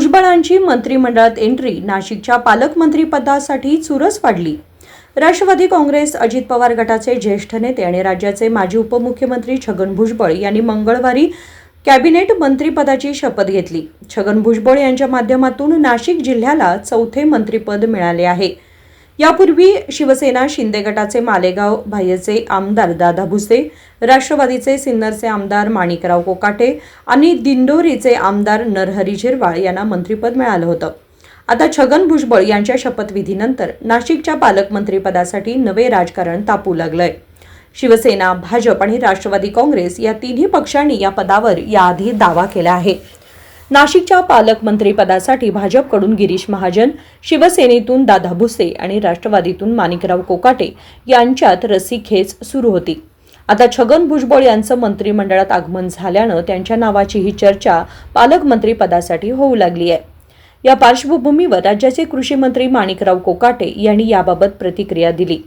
भुजबळांची मंत्रिमंडळात एंट्री नाशिकच्या पालकमंत्रीपदासाठी चुरस वाढली राष्ट्रवादी काँग्रेस अजित पवार गटाचे ज्येष्ठ नेते आणि राज्याचे माजी उपमुख्यमंत्री छगन भुजबळ यांनी मंगळवारी कॅबिनेट मंत्रिपदाची शपथ घेतली. छगन भुजबळ यांच्या माध्यमातून नाशिक जिल्ह्याला चौथे मंत्रिपद मिळाले आहे. यापूर्वी शिवसेना शिंदे गटाचे मालेगाव भायचे आमदार दादा भुसे राष्ट्रवादीचे सिन्नरचे आमदार माणिकराव कोकाटे आणि दिंडोरीचे आमदार नरहरी झिरवाळ यांना मंत्रिपद मिळालं होतं. आता छगन भुजबळ यांच्या शपथविधीनंतर नाशिकच्या पालकमंत्रीपदासाठी नवे राजकारण तापू लागलंय. शिवसेना भाजप आणि राष्ट्रवादी काँग्रेस या तिन्ही पक्षांनी या पदावर याआधी दावा केला आहे. नाशिकच्या पालकमंत्रीपदासाठी भाजपकडून गिरीश महाजन शिवसेनेतून दादा भुसे आणि राष्ट्रवादीतून माणिकराव कोकाटे यांच्यात रस्सीखेच सुरू होती. आता छगन भुजबळ यांचं मंत्रिमंडळात आगमन झाल्यानं त्यांच्या नावाची ही चर्चा पालकमंत्रीपदासाठी होऊ लागली आहे. या पार्श्वभूमीवर राज्याचे कृषी मंत्री माणिकराव कोकाटे यांनी याबाबत प्रतिक्रिया दिली.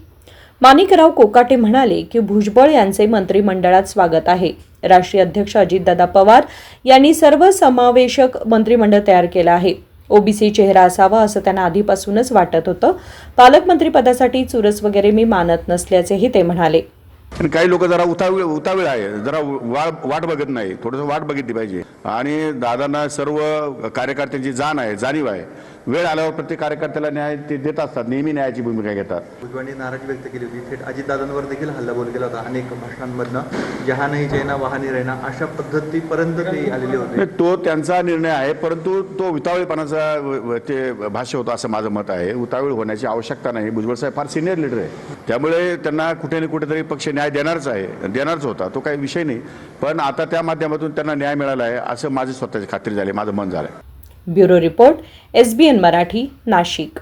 माणिकराव कोकाटे म्हणाले की भुजबळ यांचे मंत्रिमंडळात स्वागत आहे. राष्ट्रीय अध्यक्ष अजितदादा पवार यांनी सर्वसमावेशक मंत्रिमंडळ तयार केलं आहे. ओबीसी चेहरा असावा असं त्यांना आधीपासूनच वाटत होतं. पालकमंत्रीपदासाठी चुरस वगैरे मी मानत नसल्याचेही ते म्हणाले. आणि काही लोक जरा उतावीळ उतावीळ आहे. जरा वाट वाट बघत नाही. थोडंसं वाट बघितली पाहिजे. आणि दादांना सर्व कार्यकर्त्यांची जाण आहे जाणीव आहे. वेळ आल्यावर प्रत्येक कार्यकर्त्याला न्याय ते देत असतात. नेहमी न्यायाची भूमिका घेतात. भुजबळांनी नाराजी व्यक्त केली होती. थेट अजितदादांवर देखील हल्लाबोल केला होता. अनेक भाषणांमधनं जहा नाही जैना वहानी रहना अशा पद्धतीपर्यंत ते आलेले होते. तो त्यांचा निर्णय आहे परंतु तो उतावळेपणाचा व- व- ते भाष्य होतं असं माझं मत आहे. उतावीळ होण्याची आवश्यकता नाही. भुजबळ साहेब फार सिनियर लीडर आहे. त्यामुळे त्यांना कुठे ना कुठेतरी पक्ष न्याय देणारच आहे देणारच होता तो काही विषय नाही. पण आता त्या माध्यमातून त्यांना न्याय मिळाला आहे असं माझी स्वतःची खात्री झाली माझं मन झालं bureau report SBN Marathi Nashik.